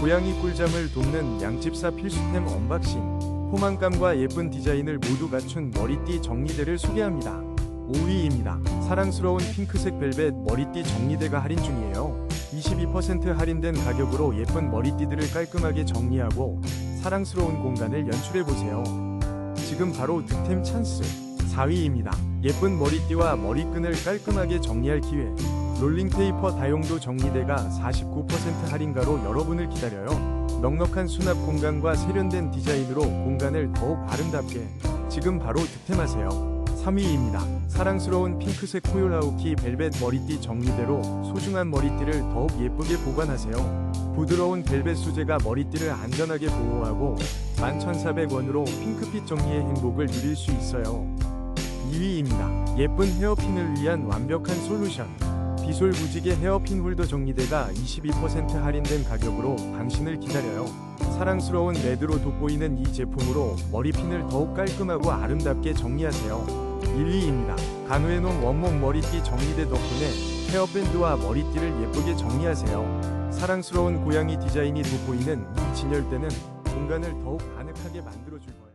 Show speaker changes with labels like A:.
A: 고양이 꿀잠을 돕는 양집사 필수템 언박싱. 포만감과 예쁜 디자인을 모두 갖춘 머리띠 정리대를 소개합니다. 5위입니다. 사랑스러운 핑크색 벨벳 머리띠 정리대가 할인 중이에요. 22% 할인된 가격으로 예쁜 머리띠들을 깔끔하게 정리하고 사랑스러운 공간을 연출해 보세요. 지금 바로 득템 찬스. 4위입니다. 예쁜 머리띠와 머리끈을 깔끔하게 정리할 기회. 롤링 페이퍼 다용도 정리대가 49% 할인가로 여러분을 기다려요. 넉넉한 수납 공간과 세련된 디자인으로 공간을 더욱 아름답게. 지금 바로 득템하세요. 3위입니다. 사랑스러운 핑크색 코요라우키 벨벳 머리띠 정리대로 소중한 머리띠를 더욱 예쁘게 보관하세요. 부드러운 벨벳 소재가 머리띠를 안전하게 보호하고 11,400원으로 핑크빛 정리의 행복을 누릴 수 있어요. 2위입니다. 예쁜 헤어핀을 위한 완벽한 솔루션. 비솔 무지개 헤어핀 홀더 정리대가 22% 할인된 가격으로 당신을 기다려요. 사랑스러운 레드로 돋보이는 이 제품으로 머리핀을 더욱 깔끔하고 아름답게 정리하세요. 1위입니다. 간우에논 원목 머리띠 정리대 덕분에 헤어밴드와 머리띠를 예쁘게 정리하세요. 사랑스러운 고양이 디자인이 돋보이는 이 진열대는 공간을 더욱 아늑하게 만들어줄 거예요.